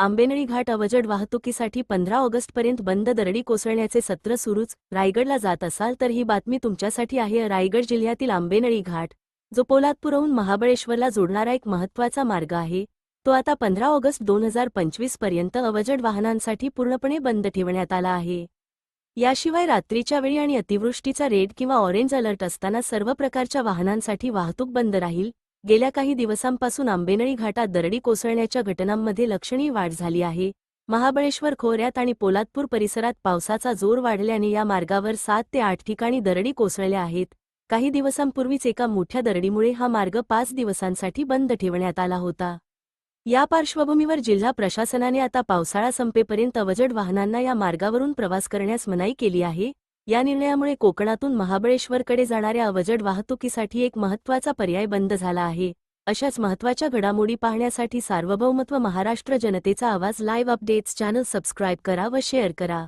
आंबेनळी घाट अवजड वाहतुकीसाठी पंधरा ऑगस्टपर्यंत बंद दरडी कोसळण्याचे सत्र सुरूच. रायगडला जात असाल तर ही बातमी तुमच्यासाठी आहे. रायगड जिल्ह्यातील आंबेनळी घाट जो पोलादपूरहून महाबळेश्वरला जोडणारा एक महत्त्वाचा मार्ग आहे तो आता पंधरा ऑगस्ट दोन हजार पंचवीसपर्यंत अवजड वाहनांसाठी पूर्णपणे बंद ठेवण्यात आला आहे. याशिवाय रात्रीच्या वेळी आणि अतिवृष्टीचा रेड किंवा ऑरेंज अलर्ट असताना सर्व प्रकारच्या वाहनांसाठी वाहतूक बंद राहील. गेल्या काही दिवसांपासून आंबेनळी घाटात दरडी कोसळण्याच्या घटनांमध्ये लक्षणीय वाढ झाली आहे. महाबळेश्वर खोऱ्यात आणि पोलादपूर परिसरात पावसाचा जोर वाढल्याने या मार्गावर सात ते आठ ठिकाणी दरडी कोसळल्या आहेत. काही दिवसांपूर्वीच एका मोठ्या दरडीमुळे हा मार्ग पाच दिवसांसाठी बंद ठेवण्यात आला होता. या पार्श्वभूमीवर जिल्हा प्रशासनाने आता पावसाळा संपेपर्यंत अवजड वाहनांना या मार्गावरून प्रवास करण्यास मनाई केली आहे. या निर्णयामुळे कोकणातून महाबळेश्वरकडे जाणाऱ्या अवजड वाहतुकीसाठी एक महत्त्वाचा पर्याय बंद झाला आहे. अशाच महत्त्वाच्या घडामोडी पाहण्यासाठी सार्वभौमत्व महाराष्ट्र जनतेचा आवाज लाईव्ह अपडेट्स चॅनल सबस्क्राईब करा व शेअर करा.